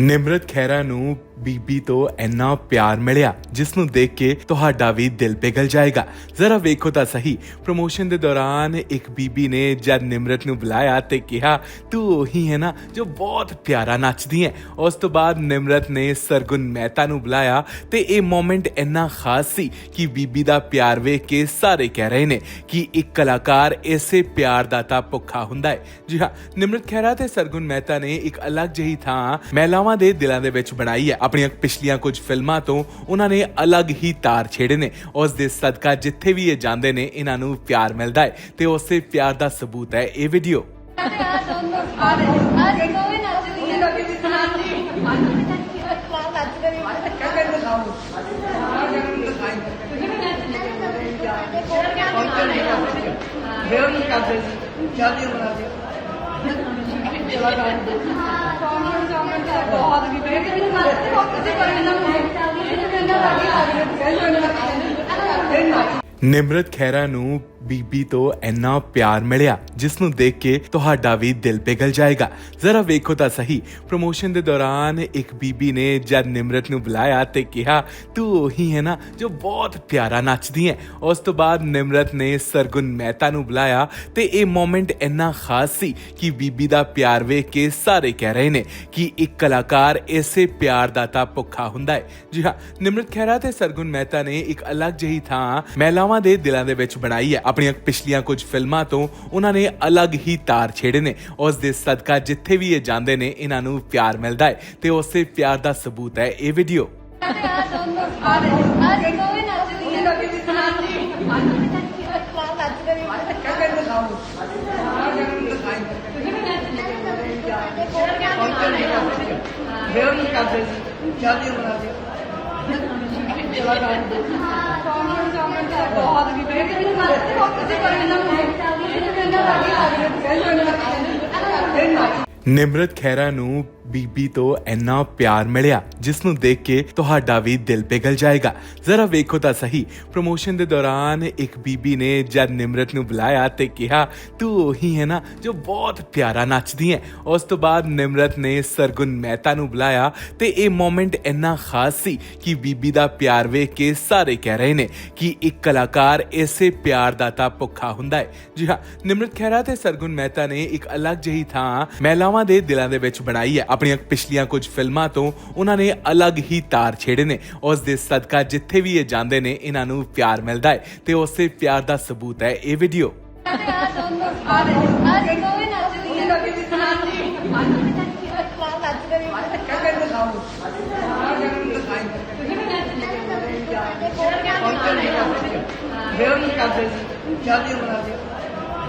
ਨਿਮਰਤ ਖਹਿਰਾ ਨੂੰ ਬੀਬੀ ਤੋਂ ਇੰਨਾ ਪਿਆਰ ਮਿਲਿਆ ਜਿਸ ਨੂੰ ਦੇਖ ਕੇ ਤੁਹਾਡਾ ਵੀ ਦਿਲ ਪਿਘਲ ਜਾਏਗਾ। ਜ਼ਰਾ ਵੇਖੋ ਤਾਂ ਸਹੀ ਪ੍ਰੋਮੋਸ਼ਨ ਦੇ ਦੌਰਾਨ ਇੱਕ ਬੀਬੀ ਨੇ ਜਦ ਨਿਮਰਤ ਨੂੰ ਬੁਲਾਇਆ ਤੇ ਕਿਹਾ, ਤੂੰ ਉਹੀ ਹੈ ਨਾ ਜੋ ਬਹੁਤ ਪਿਆਰਾ ਨੱਚਦੀ ਹੈ। ਉਸ ਤੋਂ ਬਾਅਦ ਨਿਮਰਤ ਨੇ ਸਰਗੁਣ ਮਹਿਤਾ ਨੂੰ ਬੁਲਾਇਆ ਤੇ ਇਹ ਮੂਮੈਂਟ ਇੰਨਾ ਖਾਸ ਸੀ ਕਿ ਬੀਬੀ ਦਾ ਪਿਆਰ ਵੇਖ ਕੇ ਸਾਰੇ ਕਹਿ ਰਹੇ ਨੇ ਕਿ ਇੱਕ ਕਲਾਕਾਰ ਇਸੇ ਪਿਆਰ ਦਾ ਤਾਂ ਭੁੱਖਾ ਹੁੰਦਾ ਹੈ। ਜੀ ਹਾਂ, ਨਿਮਰਤ ਖਹਿਰਾ ਤੇ ਸਰਗੁਣ ਮਹਿਤਾ ਨੇ ਇੱਕ ਅਲੱਗ ਜਿਹੀ ਥਾਂ ਮਹਿਲਾਵਾਂ ਦੇ ਦਿਲਾਂ ਦੇ ਵਿੱਚ ਬਣਾਈ ਹੈ। ਆਪਣੀਆਂ ਪਿਛਲੀਆਂ ਕੁਝ ਫਿਲਮਾਂ ਤੋਂ ਉਹਨਾਂ ਨੇ ਅਲੱਗ ਹੀ ਤਾਰ ਛੇੜੇ ਨੇ। ਉਸ ਦੇ ਸਦਕਾ ਜਿੱਥੇ ਵੀ ਇਹ ਜਾਂਦੇ ਨੇ, ਇਹਨਾਂ ਨੂੰ ਪਿਆਰ ਮਿਲਦਾ ਹੈ ਤੇ ਉਸੇ ਪਿਆਰ ਦਾ ਸਬੂਤ ਹੈ ਇਹ ਵੀਡੀਓ ਵਿਆਹ ਨਹੀਂ ਕਰਦੇ ਬਹੁਤ ਵੀ ਕਰਨ ਨਿਮਰਤ ਖਹਿਰਾ ਨੂੰ ਬੀਬੀ ਤੋਂ ਇੰਨਾ ਪਿਆਰ ਮਿਲਿਆ ਜਿਸ ਨੂੰ ਦੇਖ ਕੇ ਤੁਹਾਡਾ ਵੀ ਦਿਲ ਪਿਘਲ ਜਾਏਗਾ। ਜ਼ਰਾ ਵੇਖੋ ਤਾਂ ਸਹੀ ਪ੍ਰੋਮੋਸ਼ਨ ਦੇ ਦੌਰਾਨ ਇੱਕ ਬੀਬੀ ਨੇ ਜਦ ਨਿਮਰਤ ਨੂੰ ਬੁਲਾਇਆ ਤੇ ਕਿਹਾ, ਤੂੰ ਉਹੀ ਹੈ ਨਾ ਜੋ ਬਹੁਤ ਪਿਆਰਾ ਨੱਚਦੀ ਹੈ। ਉਸ ਤੋਂ ਬਾਅਦ ਨਿਮਰਤ ਨੇ ਸਰਗੁਣ ਮਹਿਤਾ ਨੂੰ ਬੁਲਾਇਆ ਤੇ ਇਹ ਮੂਮੈਂਟ ਇੰਨਾ ਖਾਸ ਸੀ ਕਿ ਬੀਬੀ ਦਾ ਪਿਆਰ ਵੇਖ ਕੇ ਸਾਰੇ ਕਹਿ ਰਹੇ ਨੇ ਕਿ ਇੱਕ ਕਲਾਕਾਰ ਇਸੇ ਪਿਆਰ ਦਾ ਤਾਂ ਭੁੱਖਾ ਹੁੰਦਾ ਹੈ। ਜੀ ਹਾਂ, ਨਿਮਰਤ ਖਹਿਰਾ ਤੇ ਸਰਗੁਣ ਮਹਿਤਾ ਨੇ ਇੱਕ ਅਲੱਗ ਜਿਹੀ ਥਾਂ ਮਹਿਲਾਵਾਂ ਦੇ ਦਿਲਾਂ ਦੇ ਵਿੱਚ ਬਣਾਈ ਹੈ। ਆਪਣੀਆਂ ਪਿਛਲੀਆਂ ਕੁਝ ਫਿਲਮਾਂ ਤੋਂ ਉਹਨਾਂ ਨੇ ਅਲੱਗ ਹੀ ਤਾਰ ਛੇੜੇ ਨੇ। ਉਸ ਦੇ ਸਦਕਾ ਜਿੱਥੇ ਵੀ ਇਹ ਜਾਂਦੇ ਨੇ, ਇਹਨਾਂ ਨੂੰ ਪਿਆਰ ਮਿਲਦਾ ਹੈ ਤੇ ਉਸੇ ਪਿਆਰ ਦਾ ਸਬੂਤ ਹੈ ਇਹ ਵੀਡੀਓ ਵਿਆਹ ਨਹੀਂ ਕਰਦੇ ਚਲਾ ਜਾਂਦੇ ਬਹੁਤ ਵੀ ਬੇਕਰੀ ਨਿਮਰਤ ਖਹਿਰਾ ਨੂੰ ਬੀਬੀ ਤੋਂ ਇੰਨਾ ਪਿਆਰ ਮਿਲਿਆ ਜਿਸ ਨੂੰ ਦੇਖ ਕੇ ਤੁਹਾਡਾ ਵੀ ਦਿਲ ਪਿਘਲ ਜਾਏਗਾ। ਜ਼ਰਾ ਵੇਖੋ ਤਾਂ ਸਹੀ ਪ੍ਰੋਮੋਸ਼ਨ ਦੇ ਦੌਰਾਨ ਇੱਕ ਬੀਬੀ ਨੇ ਜਦ ਨਿਮਰਤ ਨੂੰ ਬੁਲਾਇਆ ਤੇ ਕਿਹਾ, ਤੂੰ ਉਹੀ ਹੈ ਨਾ ਜੋ ਬਹੁਤ ਪਿਆਰਾ ਨੱਚਦੀ ਹੈ। ਉਸ ਤੋਂ ਬਾਅਦ ਨਿਮਰਤ ਨੇ ਸਰਗੁਣ ਮਹਿਤਾ ਨੂੰ ਬੁਲਾਇਆ ਤੇ ਇਹ ਮੂਮੈਂਟ ਇੰਨਾ ਖਾਸ ਸੀ ਕਿ ਬੀਬੀ ਦਾ ਪਿਆਰ ਵੇਖ ਕੇ ਸਾਰੇ ਕਹਿ ਰਹੇ ਨੇ ਕਿ ਇੱਕ ਕਲਾਕਾਰ ਇਸੇ ਪਿਆਰ ਦਾ ਤਾਂ ਭੁੱਖਾ ਹੁੰਦਾ ਹੈ। ਜੀ ਹਾਂ, ਨਿਮਰਤ ਖਹਿਰਾ ਤੇ ਸਰਗੁਣ ਮਹਿਤਾ ਨੇ ਇੱਕ ਅਲੱਗ ਜਿਹੀ ਥਾਂ ਮਹਿਲਾਵਾਂ ਦੇ ਦਿਲਾਂ ਦੇ ਵਿੱਚ ਬਣਾਈ ਹੈ। ਆਪਣੀਆਂ ਪਿਛਲੀਆਂ ਕੁਝ ਫਿਲਮਾਂ ਤੋਂ ਉਹਨਾਂ ਨੇ ਅਲੱਗ ਹੀ ਤਾਰ ਛੇੜੇ ਨੇ। ਉਸ ਦੇ ਸਦਕਾ ਜਿੱਥੇ ਵੀ ਇਹ ਜਾਂਦੇ ਨੇ ਇਹਨਾਂ ਨੂੰ ਪਿਆਰ ਮਿਲਦਾ ਹੈ ਤੇ ਉਸੇ ਪਿਆਰ ਦਾ ਸਬੂਤ ਹੈ ਇਹ ਵੀਡੀਓ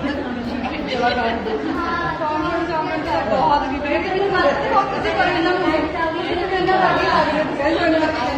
ਵਿਆਹ ਨਹੀਂ ਕਰਦੇ ਸੀ ਸ਼ਾਦੀ ਬਣਾਦੇ ਚਲਾ ਜਾਂਦੇ ਬਹੁਤ ਵੀ ਬੇਕਰੀ ਨਾਲ ਬਹੁਤ ਕੁਝ ਕਰਨ ਨਾਲ